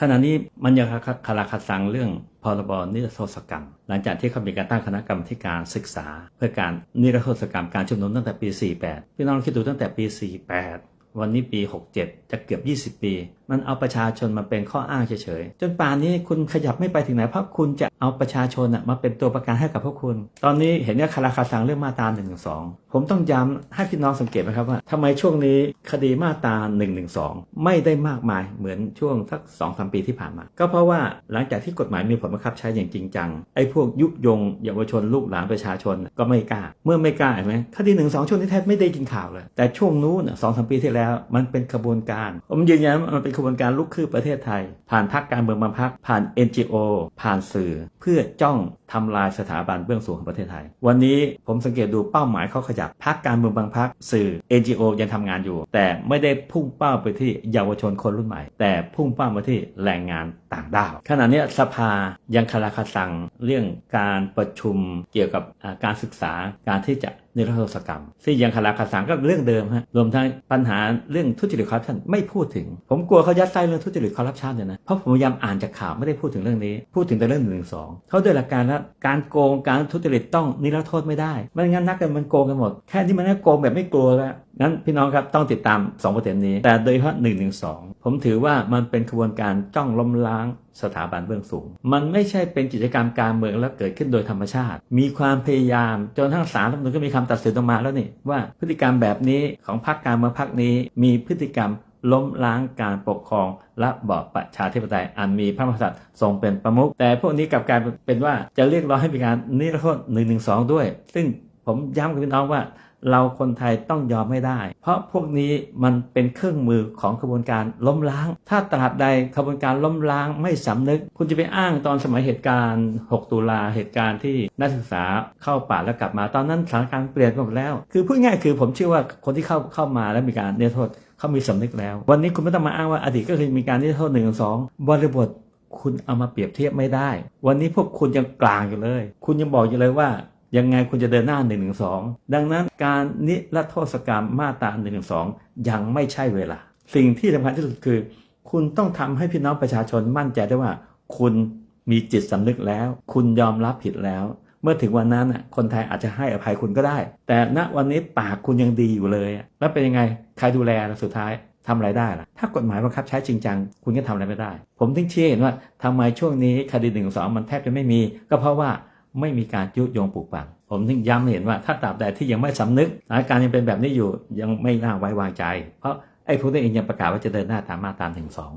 ขณะนี้มันยังคาราคาซังเรื่องพรบนิรโทษกรรม หลังจากที่เขามีการตั้งคณะกรรมการศึกษา เพื่อการนิรโทษกรรมการชุมนุมตั้งแต่ปี 48 พี่น้องคิดดูตั้งแต่ปี 48 วันนี้ปี 67 จะเกือบ 20 ปี มันเอาประชาชนมาเป็นข้ออ้างเฉยๆ จนป่านนี้คุณขยับไม่ไปถึงไหนเพราะคุณจะเอาประชาชนน่ะมาเป็นตัวประกันให้กับพวกคุณ ตอนนี้เห็นว่าคาราคาซังเรื่องมาตรา1นึผมต้องย้ำให้พี่น้องสังเกตนะครับว่าทำไมช่วงนี้คดีมาตรา1นึไม่ได้มากมายเหมือนช่วงสัก2องสปีที่ผ่านมา ก็เพราะว่าหลังจากที่กฎหมายมีผลบังคับใช้อย่างจริงจังไอ้พวกยุยงเยาวชนลูกหลานประชาชนก็ไม่กล้า เมื่อไม่กล้าเห็นไหมคดีหนึ่งสองช่วงนี้แทบไม่ได้กินข่าวเลยแต่ช่วงนู้นสองสามปีที่แล้วมันเป็นขบวนการ ผมยืนยันว่ามันเป็นขบวนการลุกคืบประเทศไทย ผ่านพรรคการเมืองบางพรรคผ่าน NGO ผ่านสื่อ เพื่อจ้องทำลายสถาบันเบื้องสูงของประเทศไทย วันนี้ผมสังเกตดูเป้าหมายเขาขยับพรรคการเมืองบางพรรคสื่อ NGO ยังทำงานอยู่ แต่ไม่ได้พุ่งเป้าไปที่เยาวชนคนรุ่นใหม่ แต่พุ่งเป้ามาที่แรงงานต่างด้าวขณะนี้สภายังคาราคาซังเรื่องการประชุมเกี่ยวกับการศึกษาการที่จะนิรโทษกรรมซึ่งยังคาราคาซังก็เรื่องเดิมฮะรวมทั้งปัญหาเรื่องทุจริตคอร์รัปชันไม่พูดถึง ผมกลัวเขายัดไส้เรื่องทุจริตคอร์รัปชันเนี่ยนะเพราะผมพยายามอ่านจากข่าวไม่ได้พูดถึงเรื่องนี้ พูดถึงแต่เรื่องหนึ่งสองเขาด้วยหลักการแล้วการโกงการทุจริตต้องนิรโทษไม่ได้ไม่งั้นนักกันมันโกงกันหมดแค่ที่มันก็โกงแบบไม่กลัวแล้วงั้นพี่น้องครับต้องติดตาม2ประเด็นนี้ แต่โดยเฉพาะ1นึผมถือว่ามันเป็นขบวนการจ้องล้มล้างสถาบันเบื้องสูง มันไม่ใช่เป็นกิจกรรมการเมืองแล้วเกิดขึ้นโดยธรรมชาติ มีความพยายามจนทั้งศาลรัฐธรรมนูญก็มีคำตัดสินออกมาแล้วนี่ว่าพฤติกรรมแบบนี้ของพรรคการเมืองพรรคนี้มีพฤติกรรม ล้มล้างการปกครองและบอบประชาธิปไตยอันมีพระมหากษัตริย์ทรงเป็นประมุขแต่พวกนี้กลับกลายเป็นว่าจะเรียกร้องให้มีการนิรโทษ1นึด้วย ซึ่งผมย้ำกับพี่น้องว่า เราคนไทยต้องยอมไม่ได้ เพราะพวกนี้มันเป็นเครื่องมือของขบวนการล้มล้าง ถ้าตราบใดขบวนการล้มล้างไม่สำนึก คุณจะไปอ้างตอนสมัยเหตุการณ์ 6 ตุลาเหตุการณ์ที่นักศึกษาเข้าป่าแล้วกลับมาตอนนั้นสถานการณ์เปลี่ยนไปหมดแล้ว คือพูดง่ายคือผมเชื่อว่าคนที่เข้าเข้ามาแล้วมีการเนรโทษ เขามีสำนึกแล้ว วันนี้คุณไม่ต้องมาอ้างว่าอดีตก็เคยมีการเนรโทษหนึ่งสองบริบทคุณเอามาเปรียบเทียบไม่ได้ วันนี้พวกคุณยังกลางอยู่เลย คุณยังบอกอยู่เลยว่ายังไงคุณจะเดินหน้า1นึดังนั้นการนิรโทษกรรมมาตรา1นึยังไม่ใช่เวลา สิ่งที่สำคัญที่สุดคือ คุณต้องทำให้พี่น้องประชาชนมั่นใจได้ว่า คุณมีจิตสำนึกแล้ว คุณยอมรับผิดแล้ว มื่อถึงวันนั้นน่ะคนไทยอาจจะให้อภัยคุณก็ได้ แต่ณวันนี้ปากคุณยังดีอยู่เลย แล้วเป็นยังไงใครดูแลล่ะสุดท้ายทำอะไรได้ล่ะ ถ้ากฎหมายบังคับใช้จริงจัง คุณก็ทำอะไรไม่ได้ ผมถึงเชื่อเห็นว่าทำไมช่วงนี้คดีหนึ่งสองมันแทบจะไม่มี ก็เพราะว่าไม่มีการยุยงปลูกปั่นผมถึงย้ำเห็นว่าถ้าตราบใดที่ยังไม่สำนึกสถานการณ์ยังเป็นแบบนี้อยู่ยังไม่น่าไว้วางใจ เพราะไอ้พวกนี้เองยังประกาศว่าจะเดินหน้าตามมาตราหนึ่งสอง